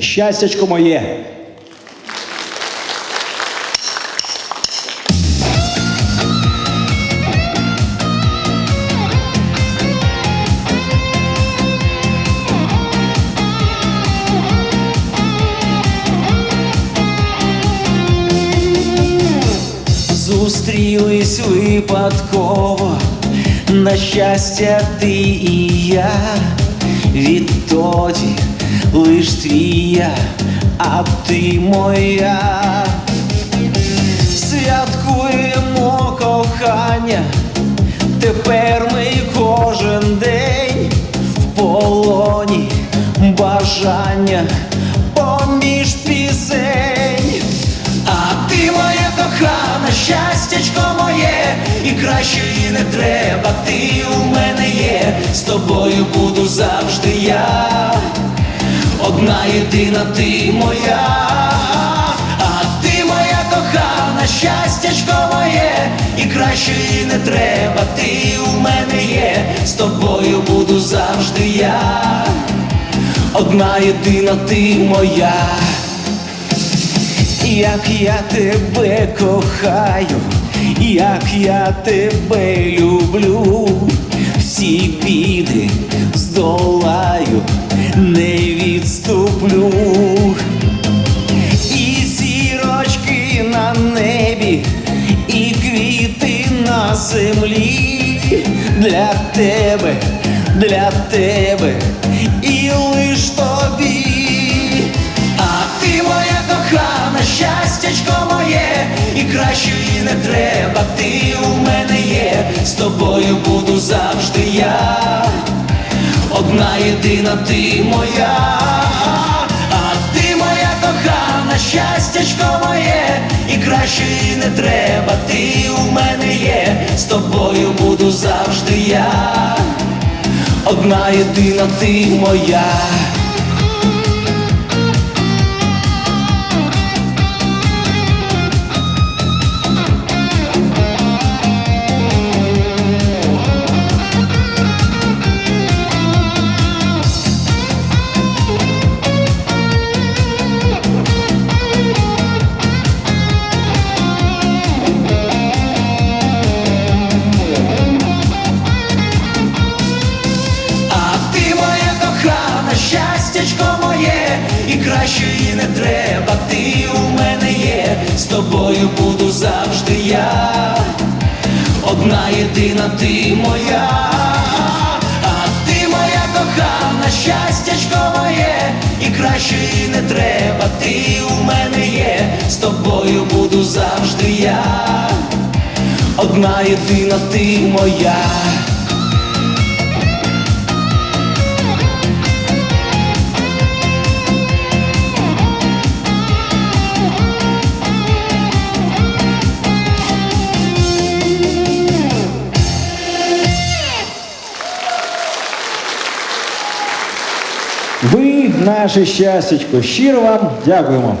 Щастячко моє. Зустрілись випадково, на щастя, ти і я, відтоді лиш твія, а ти моя. Святкуємо кохання, тепер ми кожен день в полоні бажання поміж пісень. А ти моя кохана, щастячко моє, і кращої не треба, ти у мене є, з тобою буду завжди я, одна єдина ти моя, а ти моя кохана, щастячко моє, і кращої не треба, ти у мене є, з тобою буду завжди я, одна єдина ти моя. Як я тебе кохаю, як я тебе люблю, всі біди здолаю, відступлю. І зірочки на небі, і квіти на землі. Для тебе, для тебе. І лиш тобі. А ти моя кохана, щастячко моє, і кращої не треба, ти у мене є, з тобою буду завжди я, одна єдина ти моя, і кращої не треба, ти у мене є, з тобою буду завжди я, одна єдина ти моя. І кращої не треба, ти у мене є, з тобою буду завжди я, одна єдина ти моя, а ти моя кохана, щастячко моє, і кращої не треба, ти у мене є, з тобою буду завжди я, одна єдина ти моя. Ви наше щастячко. Щиро вам дякуємо.